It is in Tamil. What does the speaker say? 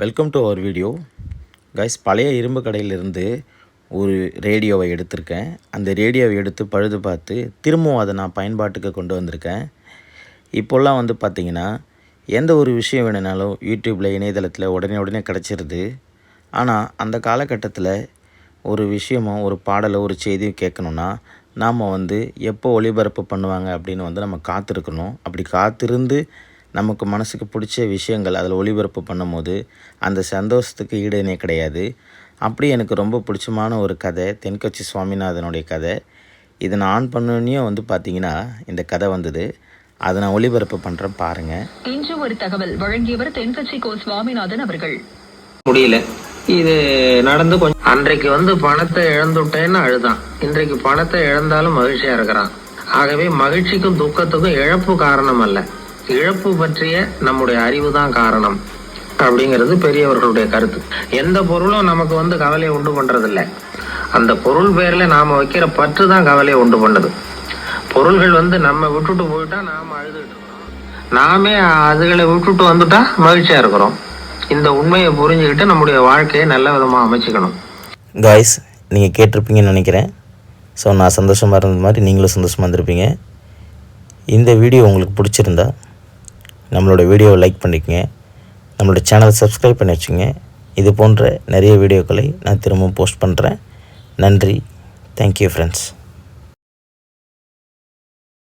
Welcome to our video guys பழைய இரும்பு கடையிலிருந்து ஒரு ரேடியோவை எடுத்திருக்கேன். அந்த ரேடியோவை எடுத்து பழுது பார்த்து திரும்பவும் அதை நான் பயன்பாட்டுக்கு கொண்டு வந்திருக்கேன். இப்போல்லாம் வந்து பார்த்திங்கன்னா எந்த ஒரு விஷயம் வேணுனாலும் யூடியூப்பில் இணையதளத்தில் உடனே உடனே கிடச்சிருது. ஆனால் அந்த காலகட்டத்தில் ஒரு விஷயமோ ஒரு பாடலோ ஒரு செய்தியும் கேட்கணுன்னா நாம் வந்து எப்போ ஒளிபரப்பு பண்ணுவாங்க அப்படின்னு வந்து நம்ம காத்திருக்கணும். அப்படி காத்திருந்து நமக்கு மனசுக்கு பிடிச்ச விஷயங்கள் அதில் ஒளிபரப்பு பண்ணும்போது அந்த சந்தோஷத்துக்கு ஈடு இணை கிடையாது. அப்படி எனக்கு ரொம்ப பிடிச்சமான ஒரு கதை தென்கட்சி சுவாமிநாதனுடைய கதை. இதை நான் ஆன் பண்ணோன்னையும் வந்து பார்த்தீங்கன்னா இந்த கதை வந்தது. அதை நான் ஒளிபரப்பு பண்ணுறேன் பாருங்கள் இன்று ஒரு தகவல் வழங்கியவர் தென்கட்சி கோ சுவாமிநாதன் அவர்கள். முடியல. இது நடந்து கொஞ்சம் அன்றைக்கு வந்து பணத்தை இழந்துட்டேன்னு அழுதான். இன்றைக்கு பணத்தை இழந்தாலும் மகிழ்ச்சியா இருக்கிறான். ஆகவே மகிழ்ச்சிக்கும் துக்கத்துக்கும் இழப்பு காரணம் அல்ல. இழப்பு பற்றிய நம்முடைய அறிவு தான் காரணம் அப்படிங்கிறது பெரியவர்களுடைய கருத்து. எந்த பொருளும் நமக்கு வந்து கவலையை உண்டு பண்ணுறதில்ல அந்த பொருள் பேரில் நாம் வைக்கிற பற்று தான் கவலையை உண்டு பண்ணுது. பொருள்கள் வந்து நம்ம விட்டுட்டு போயிட்டா நாம் அழுதுட்டு நாமே அதுகளை விட்டுட்டு வந்துட்டா மகிழ்ச்சியாக இருக்கிறோம். இந்த உண்மையை புரிஞ்சுக்கிட்டு நம்முடைய வாழ்க்கையை நல்ல விதமாக அமைச்சுக்கணும். காய்ஸ் நீங்கள் கேட்டிருப்பீங்கன்னு நினைக்கிறேன். ஸோ நான் சந்தோஷமாக இருந்த மாதிரி நீங்களும் சந்தோஷமாக இருந்திருப்பீங்க. இந்த வீடியோ உங்களுக்கு பிடிச்சிருந்தா நம்மளோட வீடியோவை லைக் பண்ணிக்கங்க. நம்மளோட சேனலை சப்ஸ்கிரைப் பண்ணி வச்சுங்க. இது போன்ற நிறைய வீடியோக்களை நான் திரும்பவும் போஸ்ட் பண்ணுறேன் நன்றி. Thank you friends